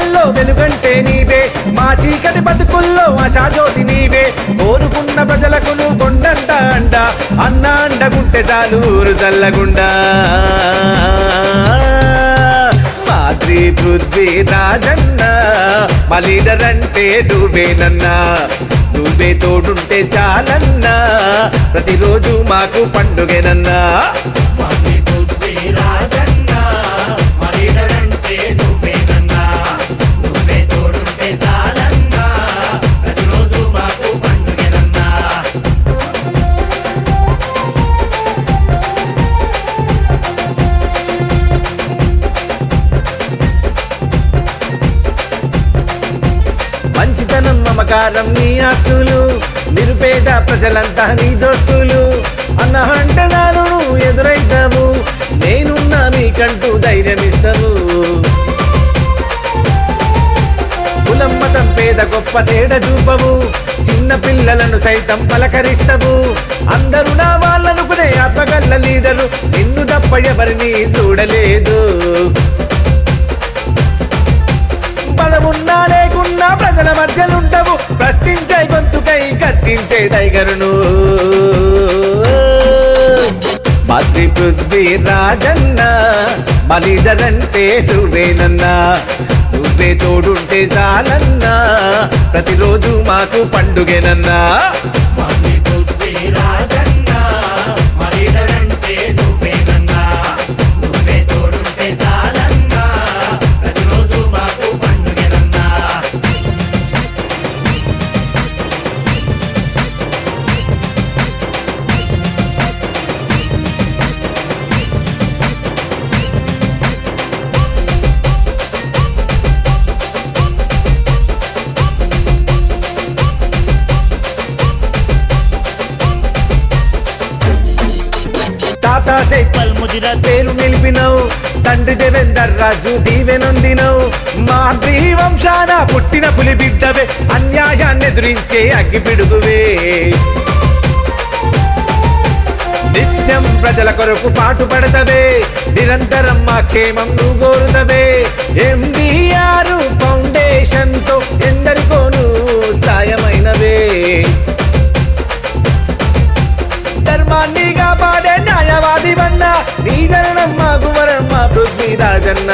కళ్ళల్లో వెలుగంటే నీవే. మా చీకటి బతుకుల్లో ఆశాజ్యోతి నీవే. కోరుకున్న ప్రజలకు నువ్వు కొండంత అండ. అన్న అండగుంటే చాలు చల్లగుండా. మాద్రి పృథ్వీ రాజన్న మా లీడర్ అంటే నువ్వేనన్నా నువ్వే తోడుంటే చాలన్నా. ప్రతిరోజు మాకు పండుగేనన్నా. మంచితనం మమకారం నీ ఆస్తులు నిరుపేద ప్రజలంతా నీ దోస్తులు. అన్న అంటదారును ఎదురైతావు నేనున్నా మీకంటూ ధైర్యం ఇస్తావు కులం మతం పేద గొప్ప తేడ చూపవు చిన్న పిల్లలను సైతం పలకరిస్తవు. అందరూ నా వాళ్ళనుకునే ఆత్మగల్ల లీడరు నిన్ను తప్ప ఎవరిని చూడలేదు. బలమున్నా గర్జించే టైగరును. మాతృ పృథ్వీ రాజన్న మా లీడర్ అంటే నువ్వేనన్నా నువ్వే తోడుంటే చాలన్నా ప్రతిరోజు మాకు పండుగేనన్నా. తాతా జైపల్ పల్ముదిర పేరు నిలిపినవు. తండ్రి దేవేందర్ రాజు దీవెనొందినవు మా వంశాన పుట్టిన పులి బిడ్డవే అన్యాయాన్ని ఎదురించే అగ్గి పిడుగువే. నిత్యం ప్రజల కొరకు పాటు పడతవే నిరంతరం మా క్షేమం నువ్వు కోరుతవే. ఎండిఆర్ ఫౌండేషన్తో ఎందరికోను సాయమైనవే నీ జననం మాకు మా పృథ్వీ రాజన్న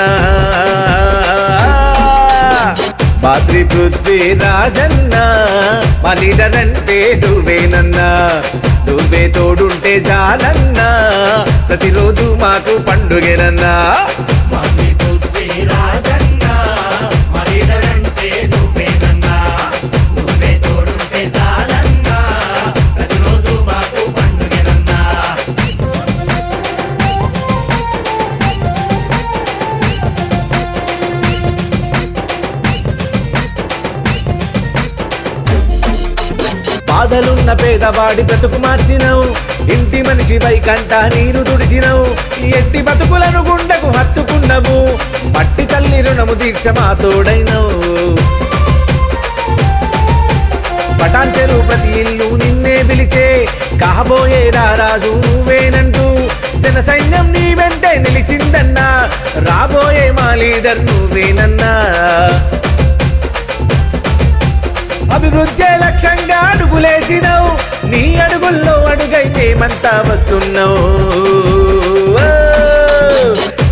మాతృ పృథ్వీ రాజన్న మా లీడర్ అంటే నువ్వేనన్నా. నువ్వే తోడుంటే చాలన్నా ప్రతిరోజు మాకు పండుగేనన్నా. బాధలున్న పేదవాడి బ్రతుకు మార్చినవు. ఇంటి మనిషి కంట నీరు దుడిచినవు ఎట్టి బతుకులను గుండెకు హత్తుకున్నవు. మట్టి తల్లి రుణము దీక్ష మా తోడైనవు. పటాంచెరు ప్రతి ఇల్లు నిన్నే పిలిచే కాబోయే రారాజు నువ్వేనంటూ జన సైన్యం నీ వెంటే నిలిచిందన్నా రాబోయే మా లీడర్ నువ్వేనన్నా. అభివృద్ధి లక్ష్యంగా అడుగులేసినావు నీ అడుగుల్లో అడుగై మేమంతా వస్తున్నావు.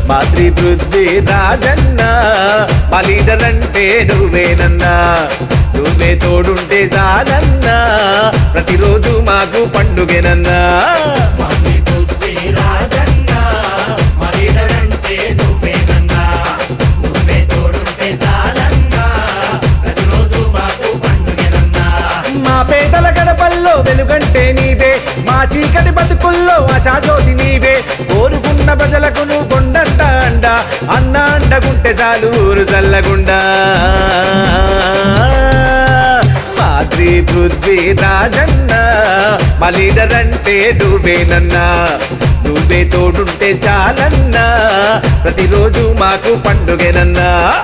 మాతృవృద్ధి పృథ్వీ రాజన్న మా లీడర్ అంటే నువ్వేనన్నా. నువ్వే తోడుంటే చాలన్నా ప్రతిరోజు మాకు పండుగేనన్నా. గడపల్లో నీవే. మా చీకటి బతుకుల్లో ఆశాజ్యోతి నీవే. కోరుకున్న ప్రజలకు నువ్వు కొండంత అండ. అన్న అండగుంటే చాలు ఊరు చల్లగుండా. మాతృ పృథ్వీ రాజన్న మా లీడర్ అంటే నువ్వేనన్నా. నువ్వే తోడుంటే చాలన్నా. ప్రతిరోజు మాకు పండుగేనన్నా.